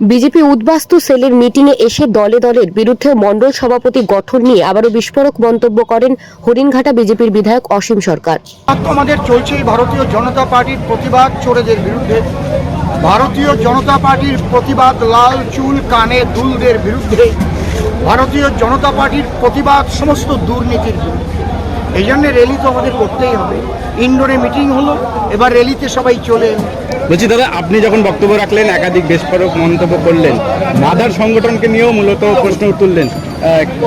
BJP উদ্বাস্তু সেলের মিটিংয়ে এসে দলে দলের বিরুদ্ধে মণ্ডল সভাপতি গঠন নিয়ে আবারও বিস্ফোরক মন্তব্য করেন হরিণঘাটা বিজেপির বিধায়ক অসীম সরকার। আমাদের চলছেই ভারতীয় জনতা পার্টির প্রতিবাদ চোরেদের বিরুদ্ধে। ভারতীয় জনতা পার্টির প্রতিবাদ লাল চুল, কানে দুলদের বিরুদ্ধে। ভারতীয় জনতা পার্টির প্রতিবাদ সমস্ত দুর্নীতির বিরুদ্ধে। এই জন্য র্যালি তো আমাদের করতেই হবে। ইনডোরে মিটিং হলো এবার র্যালিতে সবাই চলে এলো। বলছি দাদা আপনি যখন বক্তব্য রাখলেন একাধিক বিস্ফোরক মন্তব্য করলেন মাদার সংগঠনকে নিয়েও মূলত প্রশ্ন তুললেন।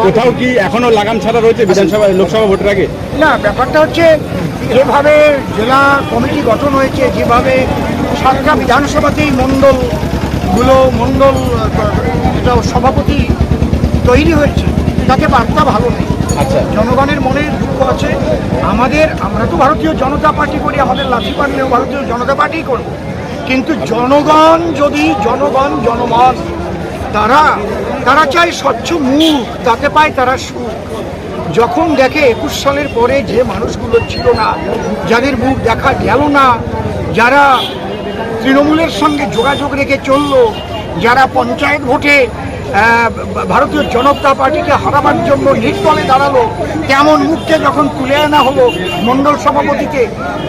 কোথাও কি এখনও লাগাম ছাড়া রয়েছে বিধানসভা লোকসভা ভোটের আগে? না ব্যাপারটা হচ্ছে যেভাবে জেলা কমিটি গঠন হয়েছে যেভাবে সাতটা বিধানসভাতেই মণ্ডলগুলো মণ্ডল সভাপতি তৈরি হয়েছে তাতে বার্তা ভালো নেই। আচ্ছা। জনগণের মনে দুঃখ আছে। আমাদের, আমরা তো ভারতীয় জনতা পার্টি করি, আমাদের লাঠি পারলেও ভারতীয় জনতা পার্টি করব। কিন্তু জনগণ যদি, জনগণ, জনমত, তারা তারা চায় স্বচ্ছ মুখ, তাতে পায় তারা সুখ। যখন দেখে একুশ সালের পরে যে মানুষগুলো ছিল না, যাদের মুখ দেখা গেল না, যারা তৃণমূলের সঙ্গে যোগাযোগ রেখে চলল, যারা পঞ্চায়েত ভোটে ভারতীয় জনতা পার্টিকে হারাবার জন্য নির্দলে দাঁড়াল, কেমন মুখকে যখন তুলে আনা হলো মণ্ডল সভাপতিকে,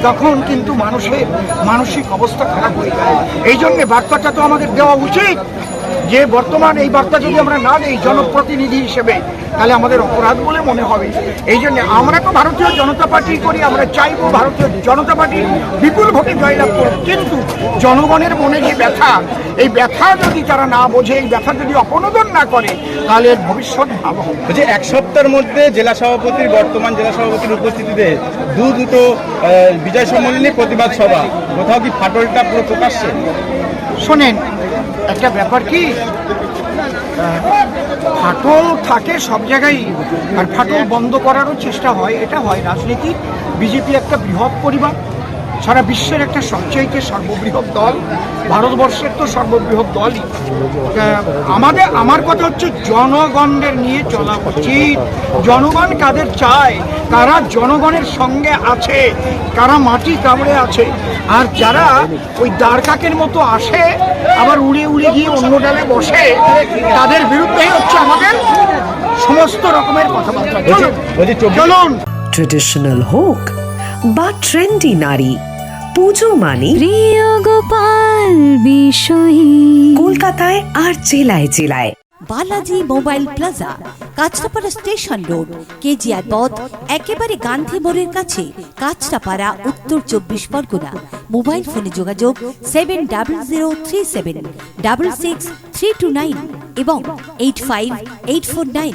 তখন কিন্তু মানুষের মানসিক অবস্থা খারাপ হয়ে যায়। এই জন্যে বার্তাটা তো আমাদের দেওয়া উচিত যে বর্তমান এই বার্তা যদি আমরা না দিই, জনপ্রতিনিধি হিসেবে তাহলে আমাদের অপরাধ বলে মনে হবে। এই জন্য আমরা তো ভারতীয় জনতা পার্টি করি আমরা চাইব ভারতীয় জনতা পার্টি বিপুল ভোটে জয়লাভ করুক। কিন্তু জনগণের মনে যে ব্যথা এই ব্যথা যদি তারা না বোঝে এই ব্যথা যদি অপনোদন না করে তাহলে এর ভবিষ্যৎ ভালো হবে। বলছি এক সপ্তাহের মধ্যে জেলা সভাপতির বর্তমান জেলা সভাপতির উপস্থিতিতে দু দুটো বিজয় সম্মেলনী প্রতিবাদ সভা। কোথাও কি ফাটলটা পুরো প্রকাশ্যে? শোনেন একটা ব্যাপার কি? ফাটল থাকে সব জায়গায়, আর ফাটল বন্ধ করারও চেষ্টা হয়, এটা হয় রাজনীতি। বিজেপি একটা বৃহৎ পরিবার। সারা বিশ্বের একটা সবচাইতে সর্ববৃহৎ দল ভারতবর্ষের তো সর্ববৃহৎ দলই। আমাদের আমার কথা হচ্ছে জনগণদের নিয়ে চলা উচিত। জনগণ কাদের চায় কারা জনগণের সঙ্গে আছে কারা মাটি কামড়ে আছে। আর যারা ওই দ্বারকাকের মতো আসে আবার উড়ে উড়ে গিয়ে অন্য ডালে বসে তাদের বিরুদ্ধেই হচ্ছে আমাদের সমস্ত রকমের কথাবার্তা। চলুন। চলুন। ট্রেডিশনাল হোক বা ট্রেন্ডি নারী। পুজো মানে প্রিয় গোপাল বিষয়ী। কলকাতায় আর জেলায় জেলায়। Balaji mobile plaza Kanchrapara station road KGR পথ একেবারে গান্ধী মোড়ের কাছে কাঁচরাপাড়া উত্তর চব্বিশ পরগনা। মোবাইল ফোনে যোগাযোগ seven double zero three seven double six three two nine এবং eight five eight four nine.